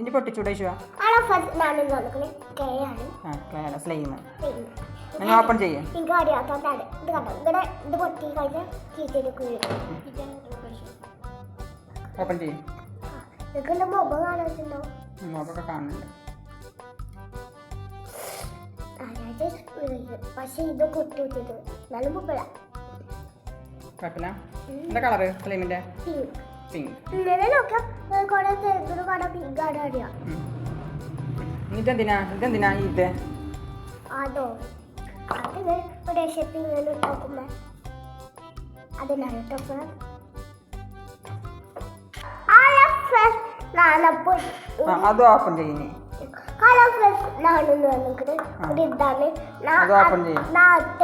ഇനി പൊട്ടിച്ചൂടെ ശിവ? ആളെ ഫസ്റ്റ് നാനും നോക്കണേ ആ ക്ലാര സ്ലൈം പിന്നെ ഞാൻ ഓപ്പൺ ചെയ്യേ. എനിക്ക് അറിയാത്തതാണ് ഇത് കണ്ടോ? ഇവിടെ ഇത് പൊട്ടി കഴിഞ്ഞാൽ ചീറ്റയിലേക്ക് വീഴും ഓപ്പൺ ചെയ്യും. കാണാറുണ്ടോ നോക്കൊക്കെ കാണുന്നുണ്ട്. അതായത് വീഴും പക്ഷെ ഇത് കൊട്ടി വെച്ചത് നല്ല മൊബൈലാ കുഴപ്പമില്ല. എന്താ കളറ് സ്ലൈമിന്റെ പിങ്ക് പിങ്ക് ഇതെന്തിനാ ഇതെന്തിനാ ഇത്? അതോ? അത് ഒരു ഷെപ്പ് ഇങ്ങനെ നോക്കുമ്പോ അതിനാണ് അത് ഓപ്പൺ ചെയ്യുന്നേ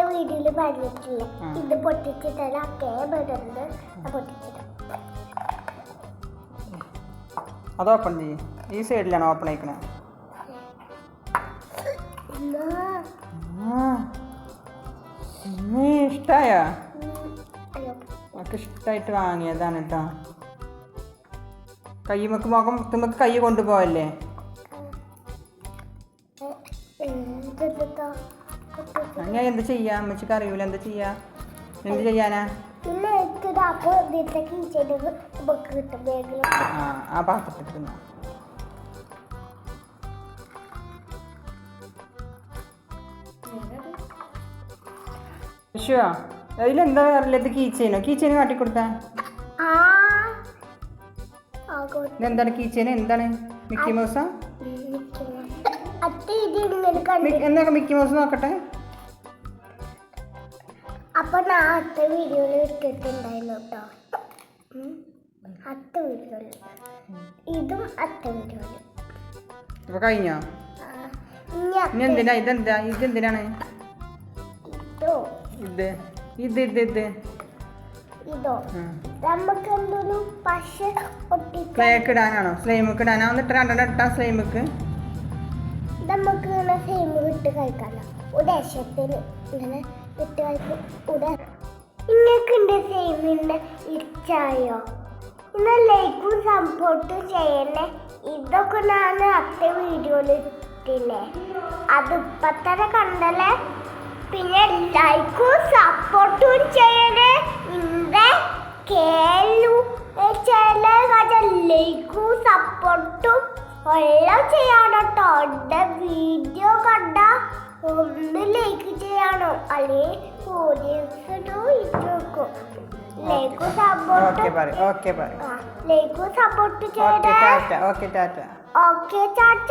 വീഡിയോയിൽ പറഞ്ഞിട്ടില്ല. ഇത് പൊട്ടിച്ചിട്ടല്ല കേ വരുന്നത് പൊട്ടിച്ചിട്ട് അത് ഓപ്പൺ ചെയ്യും. ഈ സൈഡിലാണ് ഓപ്പൺ ആയിക്കണേ. ഇഷ്ടായോ? നമുക്ക് ഇഷ്ടമായിട്ട് വാങ്ങിയതാണ് കേട്ടോ കയ്യുമക്ക് മുഖം തുമ്പക്ക് കൈ കൊണ്ടുപോവല്ലേ? ഞാൻ എന്ത് ചെയ്യാ? അമ്മച്ചിക്ക് അറിയൂല എന്താ ചെയ്യാ? എന്ത് ചെയ്യാനാ? പിന്നെ എനിക്കിത് അപ്പോൾ ഇതിലേക്ക് ചെയ്തത് ബുക്ക് കിട്ടും ബാഗിൽ ആ ആ പാത്രത്തിൽ വിഷുവോ അതിലെന്താ അറിയില്ല ഇത് കീച്ചേനോ കീച്ചേന് കാട്ടിക്കൊടുത്താ. ആ ആകോട്ടെ. ഇതെന്താണ് കീച്ചേന് എന്താണ് മിക്കി മൗസാ അത്ത ഇത് ഇങ്ങനെ കണ്ടു മിക്ക്- എന്നാ മിക്കി മൗസ് നോക്കട്ടെ? അപ്പൊ ഞാൻ അത്ത വീഡിയോയിൽ ഇട്ടിട്ടുണ്ടായിരുന്നു കേട്ടോ. അത്ത വീഡിയോയിൽ ഇതും അത്ത വീഡിയോയിൽ ഇപ്പൊ കഴിഞ്ഞോ? ഇനി എന്തിനാ? ഇതെന്താ? ഇതെന്തിനാണ് ഇതോ. ഇത്. ഇത് ഇത് ഇത്. നമുക്ക് പശ ഇടാനാണോ? സ്ലൈമക്ക് ഇടാനാ വന്നിട്ട് രണ്ടെണ്ണം ഇട്ടാ സ്ലൈമുക്ക് നമുക്ക് ഇങ്ങനെ സെയിം ഇട്ട് കഴിക്കാനോ ഉദ്ദേശത്തിന് ഇങ്ങനെ ഇട്ട് കഴിക്കും ഉദ നിങ്ങൾക്ക് എന്റെ സെയിമിന്റെ ഇച്ചായോ ഇന്ന് ലൈക്കും സപ്പോർട്ടും ചെയ്യണേ ഇതൊക്കെ ഞാൻ അത്ത വീഡിയോയിൽ ഇട്ടില്ലേ? അത് ഇപ്പം തന്നെ കണ്ടല്ലേ? പിന്നെ ലൈക്കും സപ്പോർട്ടും ചെയ്യണേ ഇന്റെ കേളു ലൈക്കും സപ്പോർട്ടും എല്ലാം ചെയ്യണം കേട്ടോ. വീഡിയോ കണ്ട ഒന്ന് ലൈക്ക് ചെയ്യണം. അല്ലെങ്കിൽ ലൈക്കും സപ്പോർട്ടും പറ ഓക്കെ ടാറ്റ. ടാറ്റ.